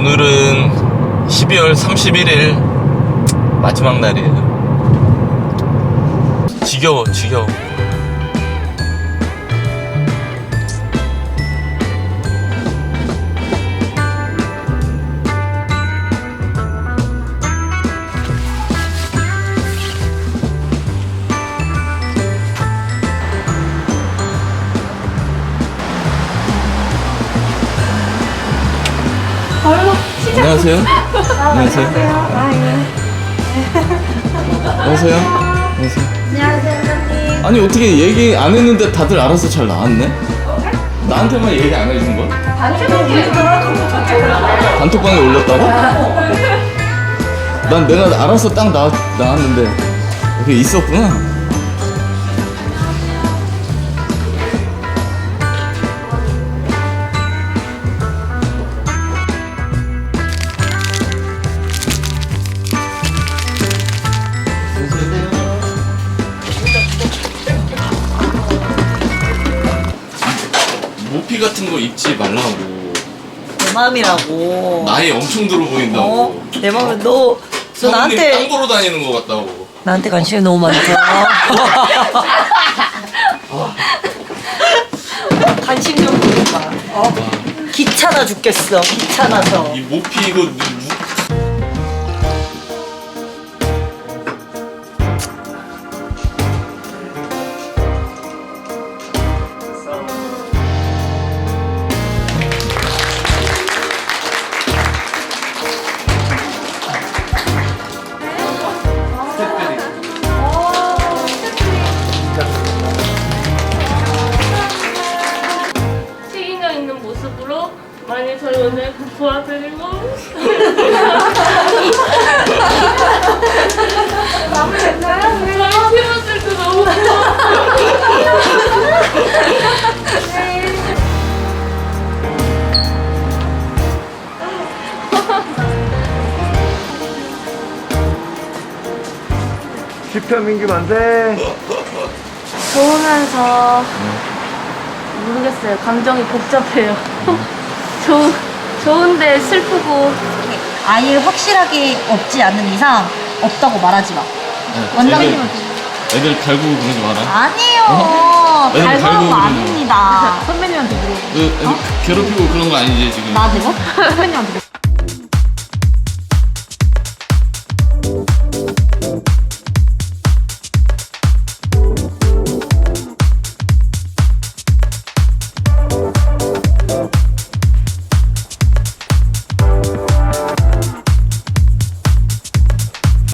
오늘은 12월 31일 마지막 날이에요. 지겨워, 지겨워. 안녕하세요. 안녕하세요. 안녕하세요. 안녕하세요. 안녕하세요, 선생님. 아니 어떻게 얘기 안 했는데 다들 알아서 잘 나왔네? 나한테만 얘기 안 해준 거야? 단톡방에 올렸다고? 난 내가 알아서 딱 나, 나왔는데 그게 있었구나 같은 거 입지 말라고 내 마음이라고. 나이 엄청 들어 보인다고 어? 내 마음에 너, 너 사모님 나한테, 땅 보러 다니는 거 같다고 나한테 관심이 너무 많죠. 관심 좀 보여봐. 어? 귀찮아 죽겠어. 귀찮아서. 이 모피 이거 지표민규 만세. 좋으면서 모르겠어요 감정이 복잡해요 좋, 좋은데 슬프고 아예 확실하게 없지 않는 이상 없다고 말하지 마. 원장님은 애들 갈고 그러지 마라 아니에요. 달고는 갈고 거 아닙니다. 선배님한테 물어. 너 애들 괴롭히고 그런 거 아니지 지금 나한테고? 선배님한테 물어.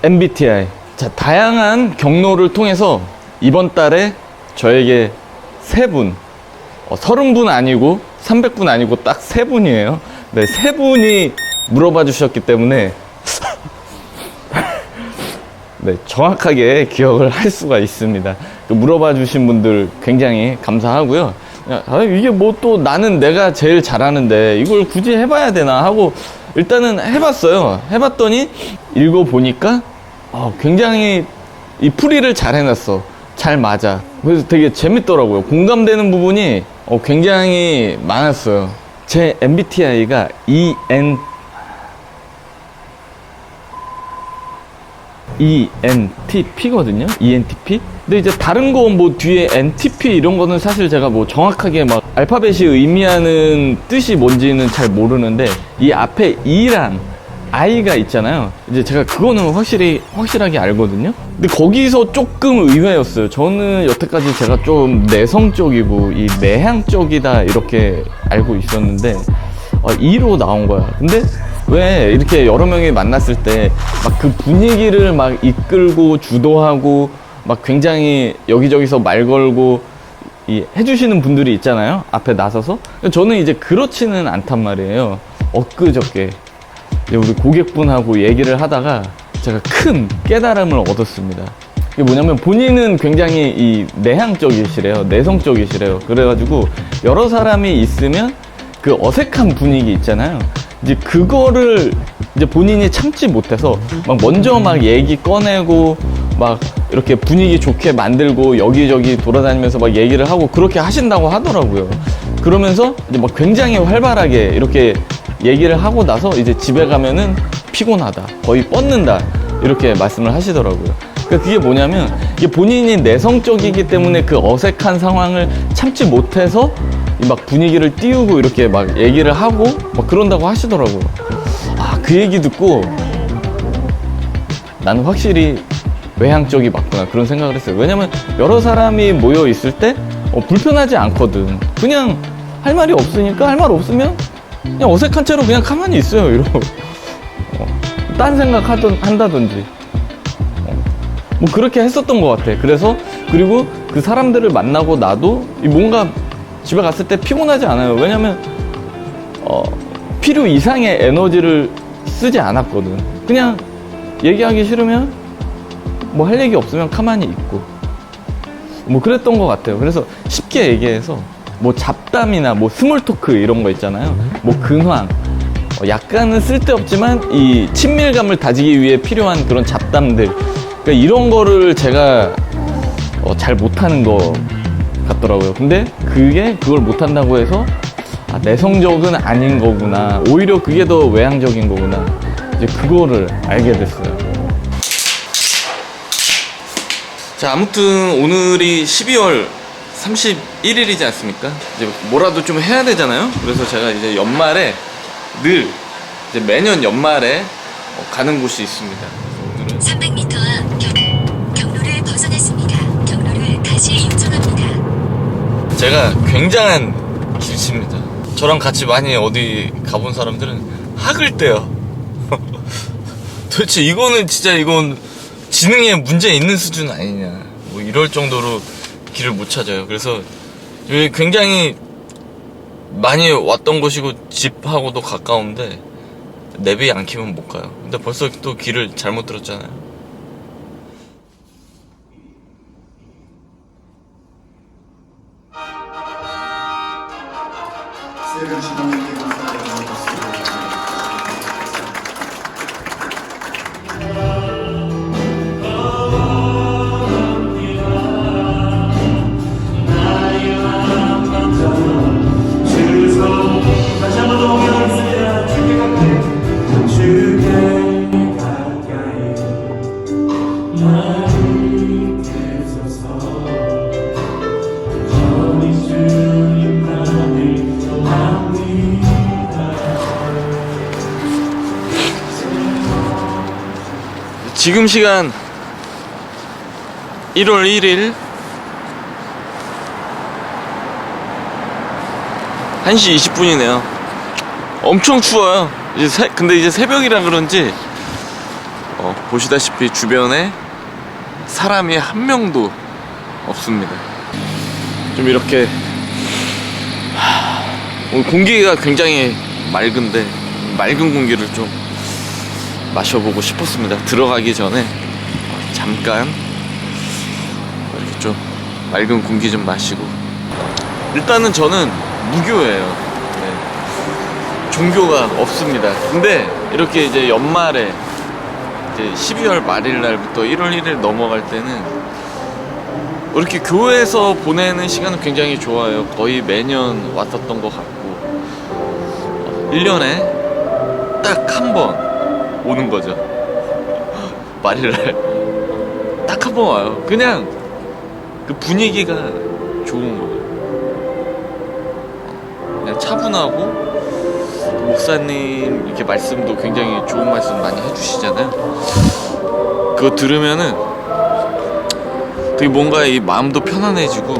MBTI 자 다양한 경로를 통해서 이번 달에 저에게 세 분, 어, 30분 아니고 300분 아니고 딱 세 분이에요. 네, 세 분이 물어봐 주셨기 때문에 네, 정확하게 기억을 할 수가 있습니다. 그 물어봐 주신 분들 굉장히 감사하고요. 야, 아, 이게 뭐 또 나는 내가 제일 잘하는데 이걸 굳이 해봐야 되나 하고 일단은 해봤어요. 해봤더니 읽어보니까 아, 굉장히 이 풀이를 잘 해놨어. 잘 맞아. 그래서 되게 재밌더라고요. 공감되는 부분이 어, 굉장히 많았어요. 제 MBTI가 EN ENTP거든요. ENTP. 근데 이제 다른 거 뭐 뒤에 NTP 이런 거는 사실 제가 뭐 정확하게 막 알파벳이 의미하는 뜻이 뭔지는 잘 모르는데 이 앞에 E 랑 I가 있잖아요. 이제 제가 그거는 확실히 확실하게 알거든요. 근데 거기서 조금 의외였어요. 저는 여태까지 제가 좀 내성적이고 이 내향적이다 이렇게 알고 있었는데 어, 2로 나온 거야. 근데 왜 이렇게 여러 명이 만났을 때 막 그 분위기를 막 이끌고 주도하고 막 굉장히 여기저기서 말 걸고 이 해주시는 분들이 있잖아요. 앞에 나서서. 저는 이제 그렇지는 않단 말이에요. 엊그저께 우리 고객분하고 얘기를 하다가 제가 큰 깨달음을 얻었습니다. 이게 뭐냐면 본인은 굉장히 이 내향적이시래요. 내성적이시래요. 그래가지고 여러 사람이 있으면 그 어색한 분위기 있잖아요. 이제 그거를 이제 본인이 참지 못해서 막 먼저 막 얘기 꺼내고 막 이렇게 분위기 좋게 만들고 여기저기 돌아다니면서 막 얘기를 하고 그렇게 하신다고 하더라고요. 그러면서 이제 막 굉장히 활발하게 이렇게 얘기를 하고 나서 이제 집에 가면은 피곤하다, 거의 뻗는다 이렇게 말씀을 하시더라고요. 그러니까 그게 뭐냐면 이게 본인이 내성적이기 때문에 그 어색한 상황을 참지 못해서 이막 분위기를 띄우고 이렇게 막 얘기를 하고 막 그런다고 하시더라고요. 아, 그 얘기 듣고 나는 확실히 외향적이 맞구나 그런 생각을 했어요. 왜냐면 여러 사람이 모여 있을 때 어, 불편하지 않거든. 그냥 할 말이 없으니까 할 말 없으면 그냥 어색한 채로 그냥 가만히 있어요. 이러고 어, 딴 생각 하던 한다든지 어, 뭐 그렇게 했었던 것 같아. 그래서 그리고 그 사람들을 만나고 나도 이 뭔가 집에 갔을 때 피곤하지 않아요. 왜냐면 어, 필요 이상의 에너지를 쓰지 않았거든. 그냥 얘기하기 싫으면 뭐 할 얘기 없으면 가만히 있고 뭐 그랬던 것 같아요. 그래서 쉽게 얘기해서 뭐 잡담이나 뭐 스몰 토크 이런 거 있잖아요. 뭐 근황. 어, 약간은 쓸데없지만 이 친밀감을 다지기 위해 필요한 그런 잡담들. 그러니까 이런 거를 제가 어, 잘 못하는 거 같더라고요. 근데 그게 그걸 못한다고 해서 아, 내성적은 아닌 거구나. 오히려 그게 더 외향적인 거구나. 이제 그거를 알게 됐어요. 자, 아무튼 오늘이 12월 31일이지 않습니까? 이제 뭐라도 좀 해야 되잖아요. 그래서 제가 이제 연말에 늘 이제 매년 연말에 어, 가는 곳이 있습니다. 오늘은 300m 앞 경, 경로를 벗어났습니다. 경로를 다시 요청합니다. 제가 굉장한 길치입니다. 저랑 같이 많이 어디 가본 사람들은 학을 떼요. 도대체 이거는 진짜 이건 지능에 문제 있는 수준 아니냐. 뭐 이럴 정도로 길을 못 찾아요. 그래서 굉장히 많이 왔던 곳이고 집하고도 가까운데 내비 안 키면 못 가요. 근데 벌써 또 길을 잘못 들었잖아요. 지금 시간 1월 1일 1시 20분이네요. 엄청 추워요. 이제 새- 근데 이제 새벽이라 그런지 어, 보시다시피 주변에 사람이 한 명도 없습니다. 좀 이렇게 하, 오늘 공기가 굉장히 맑은데 맑은 공기를 좀 마셔보고 싶었습니다. 들어가기 전에 어, 잠깐 이렇게 좀 맑은 공기 좀 마시고 일단은 저는 무교예요. 네. 종교가 없습니다. 근데 이렇게 이제 연말에 이제 12월 말일 날부터 1월 1일 넘어갈 때는 이렇게 교회에서 보내는 시간은 굉장히 좋아요. 거의 매년 왔었던 것 같고 1년에 딱 한 번 오는 거죠. 말일날 딱 한 번 와요. 그냥 그 분위기가 좋은 거예요. 그냥 차분하고 목사님 이렇게 말씀도 굉장히 좋은 말씀 많이 해주시잖아요. 그거 들으면은 되게 뭔가 이 마음도 편안해지고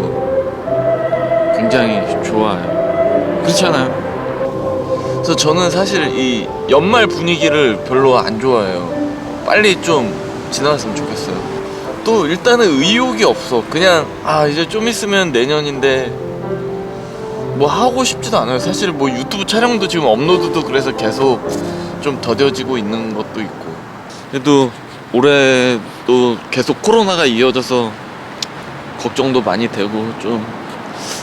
굉장히 좋아요. 그렇잖아요. 그래서 저는 사실 이 연말 분위기를 별로 안 좋아해요. 빨리 좀 지나갔으면 좋겠어요. 또 일단은 의욕이 없어. 그냥 아 이제 좀 있으면 내년인데 뭐 하고 싶지도 않아요. 사실 뭐 유튜브 촬영도 지금 업로드도 그래서 계속 좀 더뎌지고 있는 것도 있고. 그래도 올해 또 계속 코로나가 이어져서 걱정도 많이 되고 좀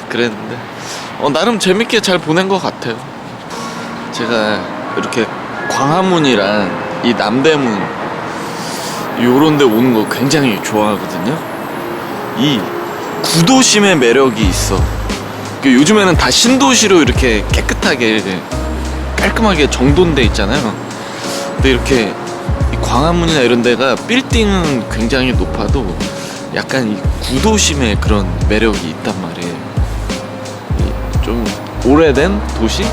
그랬는데 어, 나름 재밌게 잘 보낸 것 같아요. 제가 이렇게 광화문이랑 이 남대문 요런 데 오는 거 굉장히 좋아하거든요. 이 구도심의 매력이 있어. 그 요즘에는 다 신도시로 이렇게 깨끗하게 깔끔하게 정돈돼 있잖아요. 근데 이렇게 이 광화문이나 이런 데가 빌딩은 굉장히 높아도 약간 이 구도심의 그런 매력이 있단 말이에요. 이좀 오래된 도시?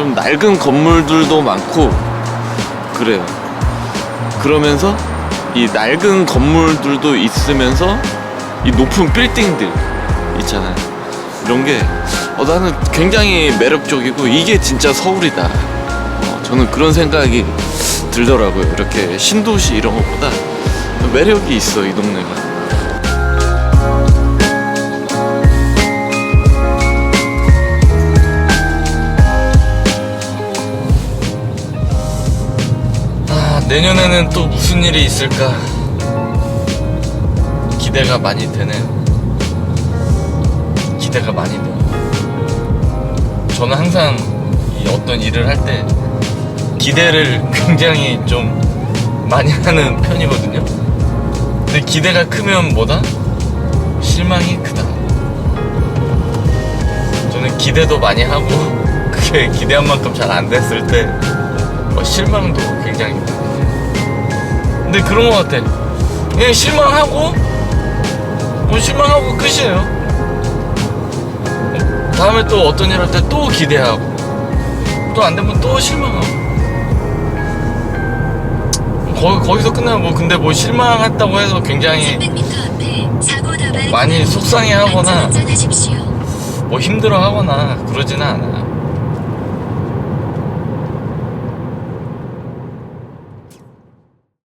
좀 낡은 건물들도 많고 그래요. 그러면서 이 낡은 건물들도 있으면서 이 높은 빌딩들 있잖아요. 이런 게 어, 나는 굉장히 매력적이고 이게 진짜 서울이다. 어, 저는 그런 생각이 들더라고요. 이렇게 신도시 이런 것보다 매력이 있어 이 동네가. 내년에는 또 무슨 일이 있을까 기대가 많이 되네요. 기대가 많이 돼요. 저는 항상 이 어떤 일을 할 때 기대를 굉장히 좀 많이 하는 편이거든요. 근데 기대가 크면 뭐다? 실망이 크다. 저는 기대도 많이 하고 그게 기대한 만큼 잘 안 됐을 때 어, 실망도 굉장히 근데 그런 것 같아. 그냥 실망하고 뭐 실망하고 끝이에요. 어, 다음에 또 어떤 일 할 때 또 기대하고 또 안 되면 또 실망하고. 거, 거기서 끝나면 뭐 근데 뭐 실망했다고 해서 굉장히 300m 앞에 사고 다발 많이 속상해하거나. 뭐 힘들어 하거나 그러지는 않아